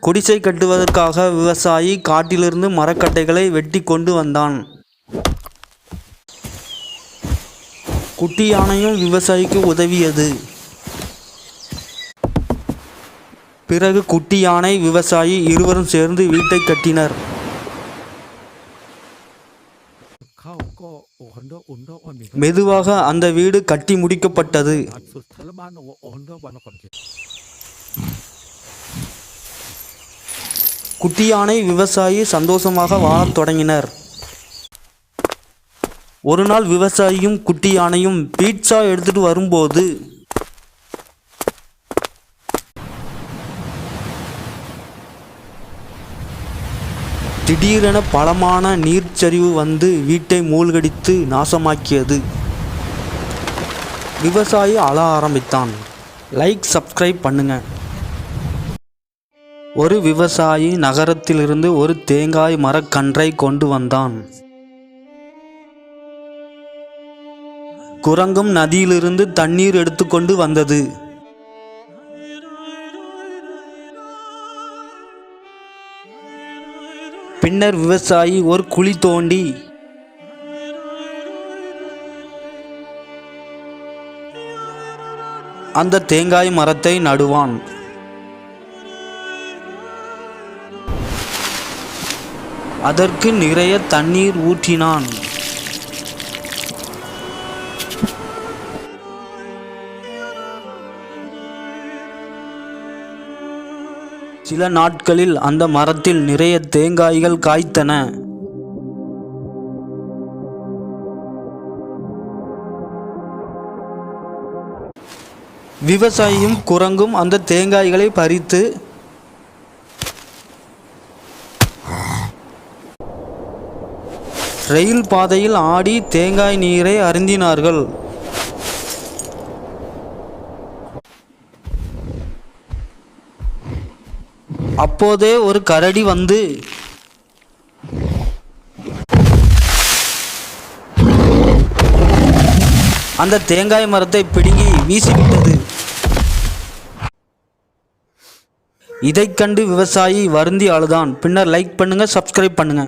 குடிசை கட்டுவதற்காக விவசாயி காட்டிலிருந்து மரக்கட்டைகளை வெட்டி கொண்டு வந்தான். குட்டி யானையும் விவசாயிக்கு உதவியது. பிறகு குட்டி யானை விவசாயி இருவரும் சேர்ந்து வீட்டை கட்டினர். மெதுவாக அந்த வீடு கட்டி முடிக்கப்பட்டது. யானை விவசாயி சந்தோஷமாக வாழத் தொடங்கினர். ஒரு நாள் விவசாயியும் குட்டி யானையும் பீட்சா எடுத்துட்டு வரும்போது திடீரென பலமான நீர்ச்சரிவு வந்து வீட்டை மூழ்கடித்து நாசமாக்கியது. விவசாயி அழ ஆரம்பித்தான். லைக் சப்ஸ்கிரைப் பண்ணுங்க. ஒரு விவசாயி நகரத்திலிருந்து ஒரு தேங்காய் மரக்கன்றை கொண்டு வந்தான். குரங்கும் நதியிலிருந்து தண்ணீர் எடுத்துக்கொண்டு வந்தது. பின்னர் விவசாயி ஒரு குழி தோண்டி அந்த தேங்காய் மரத்தை நடுவான். அதற்கு நிறைய தண்ணீர் ஊற்றினான். சில நாட்களில் அந்த மரத்தில் நிறைய தேங்காய்கள் காய்த்தன. விவசாயியும் குரங்கும் அந்த தேங்காய்களை பறித்து ரயில் பாதையில் ஆடி தேங்காய் நீரை அருந்தினார்கள். அப்போதே ஒரு கரடி வந்து அந்த தேங்காய் மரத்தை பிடுங்கி வீசிவிட்டது. இதைக் கண்டு விவசாயி வருந்தி அழுதான் பின்னர் லைக் பண்ணுங்க சப்ஸ்கிரைப் பண்ணுங்க.